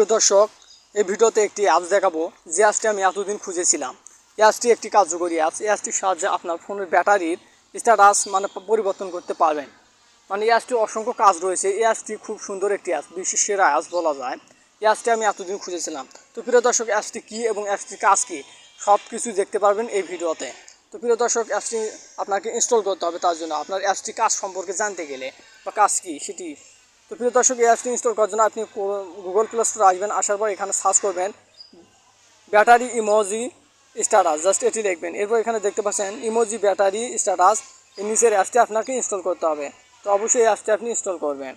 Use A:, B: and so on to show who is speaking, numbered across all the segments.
A: প্রিয় দর্শক, এই ভিডিওতে একটি অ্যাপস দেখাবো। যে অ্যাপসটি আমি এতদিন খুঁজেছিলাম। এই অ্যাপসটি একটি কার্যকরী অ্যাপস এই অ্যাপসটির সাহায্যে আপনার ফোনের ব্যাটারির স্ট্যাটাস মানে পরিবর্তন করতে পারবেন। মানে এই অ্যাপসটি অসংখ্য কাজ রয়েছে। এই অ্যাপসটি খুব সুন্দর একটি অ্যাপস বিশ্বের সেরা অ্যাপস বলা যায়। এই অ্যাপসটি আমি এতদিন খুঁজেছিলাম। তো প্রিয় দর্শক অ্যাপসটি কী এবং অ্যাপসটির কাজ কী? সব কিছু দেখতে পারবেন এই ভিডিওতে। তো প্রিয় দর্শক অ্যাপসটি আপনাকে ইনস্টল করতে হবে। তার জন্য আপনার অ্যাপসটি কাজ সম্পর্কে জানতে গেলে বা কাজ কী সেটি তো প্রিয় দর্শক, এই অ্যাপসটি ইনস্টল করার জন্য আপনি গুগল প্লে স্টোরে আসবেন, আসার পর এখানে সার্চ করবেন ব্যাটারি ইমোজি স্ট্যাটাস জাস্ট এটি লিখবেন। এরপর এখানে দেখতে পাচ্ছেন ইমোজি ব্যাটারি স্ট্যাটাস এই নিচের অ্যাপসটি আপনাকে ইনস্টল করতে হবে। তো অবশ্যই এই অ্যাপসটি আপনি ইনস্টল করবেন।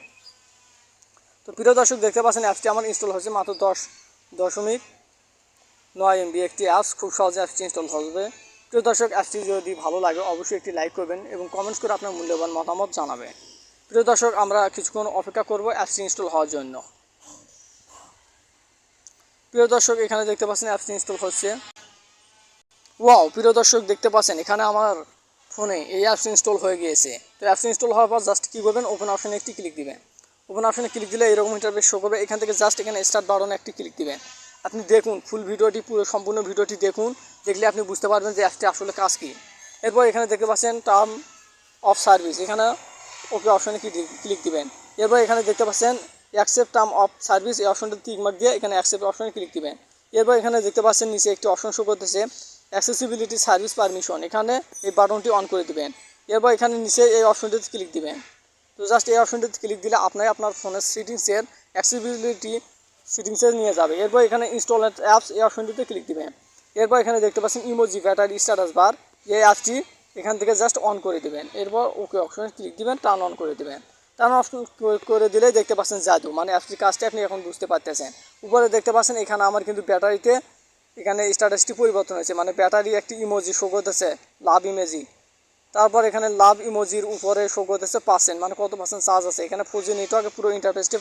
A: তো প্রিয় দর্শক, দেখতে পাচ্ছেন অ্যাপসটি আমার ইনস্টল হয়েছে মাত্র দশ দশমিক নয় এমবি একটি অ্যাপস খুব সহজে অ্যাপসটি ইনস্টল হবে। প্রিয় দর্শক অ্যাপসটি যদি ভালো লাগে, অবশ্যই একটি লাইক করবেন এবং কমেন্টস করে আপনার মূল্যবান মতামত জানাবেন। প্রিয় দর্শক, আমরা কিছুক্ষণ অপেক্ষা করব অ্যাপসটি ইনস্টল হওয়ার জন্য। প্রিয় দর্শক, এখানে দেখতে পাচ্ছেন অ্যাপসটি ইনস্টল হচ্ছে। ওয়াও প্রিয় দর্শক, দেখতে পাচ্ছেন, এখানে আমার ফোনে এই অ্যাপস ইনস্টল হয়ে গিয়েছে। তো অ্যাপস ইনস্টল হওয়ার পর জাস্ট কী করবেন? ওপেন অপশনে একটি ক্লিক দিবেন। ওপেন অপশনে ক্লিক দিলে এরকম ইন্টারফেস শো করবে। এখান থেকে জাস্ট এখানে স্টার্ট বাটনে একটি ক্লিক দিবেন। আপনি দেখুন ফুল ভিডিওটি, পুরো সম্পূর্ণ ভিডিওটি দেখুন। দেখলে আপনি বুঝতে পারবেন যে অ্যাপসটি আসলে কাজ কী। এরপর এখানে দেখতে পাচ্ছেন টার্ম অফ সার্ভিস এখানে ওকে অপশনে ক্লিক দিবেন। এরপর এখানে দেখতে পাচ্ছেন অ্যাকসেপ্ট টার্ম অফ সার্ভিস এই অপশনটা মার্ক দিয়ে এখানে অ্যাকসেপ্ট অপশনে ক্লিক দিবেন। এরপর এখানে দেখতে পাচ্ছেন, নিচে একটি অপশন শো করতেছে অ্যাক্সেসিবিলিটি সার্ভিস পারমিশন এখানে এই বাটনটি অন করে দিবেন। এরপর এখানে নিচে এই অপশনটিতে ক্লিক দিবেন। তো জাস্ট এই অপশনটিতে ক্লিক দিলে আপনার আপনার ফোনের সেটিংসের অ্যাক্সেসিবিলিটি সেটিংসে নিয়ে যাবে। এরপর এখানে ইনস্টল অ্যাপস এই অপশনটিতে ক্লিক দিবেন। এরপর এখানে দেখতে পাচ্ছেন ইমোজি ব্যাটারি স্ট্যাটাস বার এই অ্যাপসটি এখান থেকে জাস্ট অন করে দেবেন। এরপর ওকে অপশনে ক্লিক দিবেন টার্ন অন করে দেবেন। টার্ন অফ করে দিলেই দেখতে পাচ্ছেন জাদু। মানে অ্যাপসটির কাজটা আপনি এখন বুঝতে পারতেছেন। উপরে দেখতে পাচ্ছেন এখানে আমার কিন্তু ব্যাটারিতে এখানে স্ট্যাটাসটি পরিবর্তন হয়েছে। মানে ব্যাটারি একটি ইমোজি শো করতেছে লাভ ইমেজি তারপর এখানে লাভ ইমোজির উপরে শো করতেছে পার্সেন্ট মানে কত পার্সেন্ট চার্জ আছে? এখানে ফোর জি নেটওয়ার্কে পুরো ইন্টারফেসটি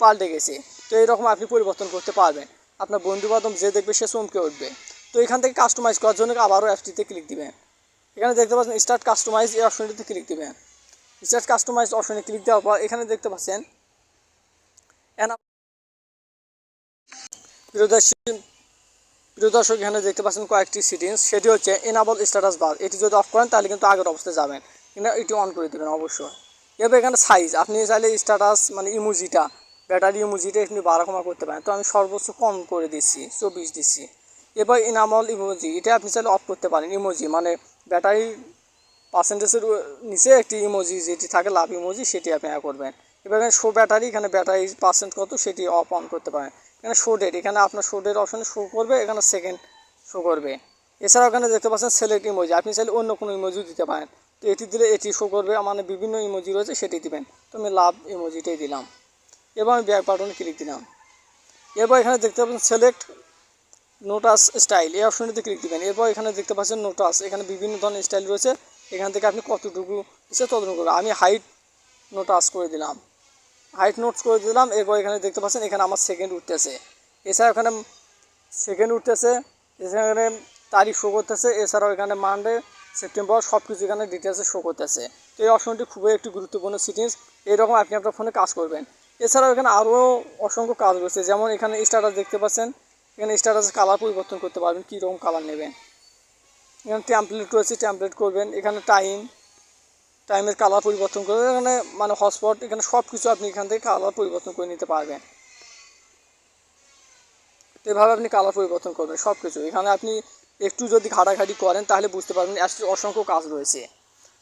A: পাল্টে গেছে। তো এইরকম আপনি পরিবর্তন করতে পারবেন। আপনার বন্ধু বান্ধব যে দেখবে সে চমকে উঠবে। তো এখান থেকে কাস্টমাইজ করার জন্য আবারও অ্যাপসটিতে ক্লিক দিবেন। এখানে দেখতে পাচ্ছেন স্টার্ট কাস্টমাইজ এই অপশনটিতে ক্লিক দেবেন। স্টার্ট কাস্টমাইজ অপশনে ক্লিক দেওয়ার পর এখানে দেখতে পাচ্ছেন এনা- প্রিয় দর্শক এখানে দেখতে পাচ্ছেন কয়েকটি সিটিংস সেটি হচ্ছে এনাবল স্ট্যাটাস বার এটি যদি অফ করেন তাহলে কিন্তু আগের অবস্থায় যাবেন। কিন্তু এটি অন করে দেবেন অবশ্যই। এবার এখানে সাইজ আপনি চাইলে স্ট্যাটাস মানে ইমোজিটা ব্যাটারি ইমোজিটা আপনি বারো কমা করতে পারেন। তো আমি সর্বোচ্চ কম করে দিচ্ছি, চব্বিশ দিচ্ছি। এবার ইনামল ইমোজি এটা আপনি চাইলে অফ করতে পারেন ইমোজি মানে ব্যাটারি পার্সেন্টেজের নিচে একটি ইমোজি যেটি থাকে লাভ ইমোজি সেটি আপনি করবেন। এবার এখানে শো ব্যাটারি এখানে ব্যাটারি পার্সেন্ট কত, সেটি অফ অন করতে পারেন। এখানে শো ডেট এখানে আপনার শো ডেট অপশানে শো করবে, এখানে সেকেন্ড শো করবে। এছাড়াও এখানে দেখতে পাচ্ছেন সিলেক্ট ইমোজি আপনি চাইলে অন্য কোনো ইমোজি দিতে পারেন। তো এটি দিলে এটি শো করবে মানে বিভিন্ন ইমোজি রয়েছে, সেটি দিবেন। তো আমি লাভ ইমোজিটাই দিলাম। এবার আমি ব্যাক বাটনে ক্লিক দিলাম। এবার এখানে দেখতে পাচ্ছেন সিলেক্ট নোটাস স্টাইল এই অপশনটিতে ক্লিক দিবেন। এরপর এখানে দেখতে পাচ্ছেন নোটাস এখানে বিভিন্ন ধরনের স্টাইল রয়েছে। এখান থেকে আপনি কতটুকু ইচ্ছে ততটুকু করবেন। আমি হাইট নোটাস করে দিলাম। হাইট নোটস করে দিলাম। এরপর এখানে দেখতে পাচ্ছেন, এখানে আমার সেকেন্ড উঠতেছে। এছাড়া এখানে সেকেন্ড উঠতেছে, এখানে তারিখ শো করতেছে, এছাড়াও এখানে মানডে সেপ্টেম্বর সব কিছু এখানে ডিটেলসে শো করতেছে। তো এই অপশনটি খুবই একটি গুরুত্বপূর্ণ সিটিংস এইরকম আপনি আপনার ফোনে কাজ করবেন। এছাড়াও এখানে আরও অসংখ্য কাজ রয়েছে। যেমন এখানে স্ট্যাটাস দেখতে পাচ্ছেন এখানে স্ট্যাটাসের কালার পরিবর্তন করতে পারবেন কীরকম কালার নেবেন। এখানে ট্যাম্পলেট রয়েছে ট্যাম্পলেট করবেন। এখানে টাইম টাইমের কালার পরিবর্তন করবেন এখানে মানে হটস্পট এখানে সব কিছু আপনি এখান থেকে কালার পরিবর্তন করে নিতে পারবেন। তো এভাবে আপনি কালার পরিবর্তন করবেন সব কিছু এখানে আপনি একটু যদি ঘাটাঘাটি করেন, তাহলে বুঝতে পারবেন অ্যাপসটির অসংখ্য কাজ রয়েছে।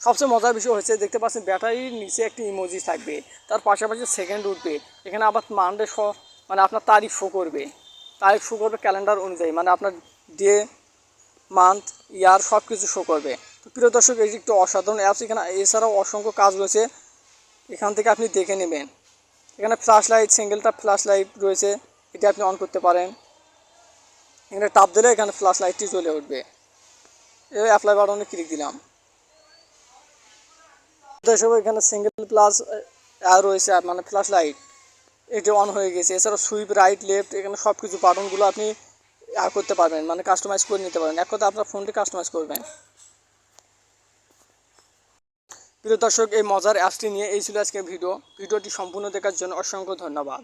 A: সবচেয়ে মজার বিষয় হচ্ছে, দেখতে পাচ্ছেন ব্যাটারির নিচে একটি ইমোজি থাকবে। তার পাশাপাশি সেকেন্ড উঠবে। এখানে আবার মানডে শ মানে আপনার তারিখ শো করবে। তারিখ শো করবে ক্যালেন্ডার অনুযায়ী মানে আপনার ডে মান্থ ইয়ার সব কিছু শো করবে। তো প্রিয় দর্শক এটি একটু অসাধারণ অ্যাপস এখানে এছাড়াও অসংখ্য কাজ রয়েছে। এখান থেকে আপনি দেখে নেবেন। এখানে ফ্ল্যাশ লাইট সিঙ্গেলটা ফ্ল্যাশ লাইট রয়েছে, এটা আপনি অন করতে পারেন। এখানে টাপ দিলে এখানে ফ্ল্যাশ লাইটটি জ্বলে উঠবে। এই অ্যাপ্লাই বাটনে ক্লিক দিলাম। দর্শক, এখানে সিঙ্গেল প্লাস রয়েছে মানে ফ্ল্যাশ লাইট এটি অন হয়ে গেছে। এছাড়াও সুইপ রাইট লেফট এখানে সব কিছু বাটনগুলো আপনি আর করতে পারবেন মানে কাস্টমাইজ করে নিতে পারেন এক কথা আপনার ফোনটি কাস্টমাইজ করবেন। প্রিয় দর্শক, এই মজার অ্যাপসটি নিয়ে এই ছিল আজকে ভিডিও ভিডিওটি সম্পূর্ণ দেখার জন্য অসংখ্য ধন্যবাদ।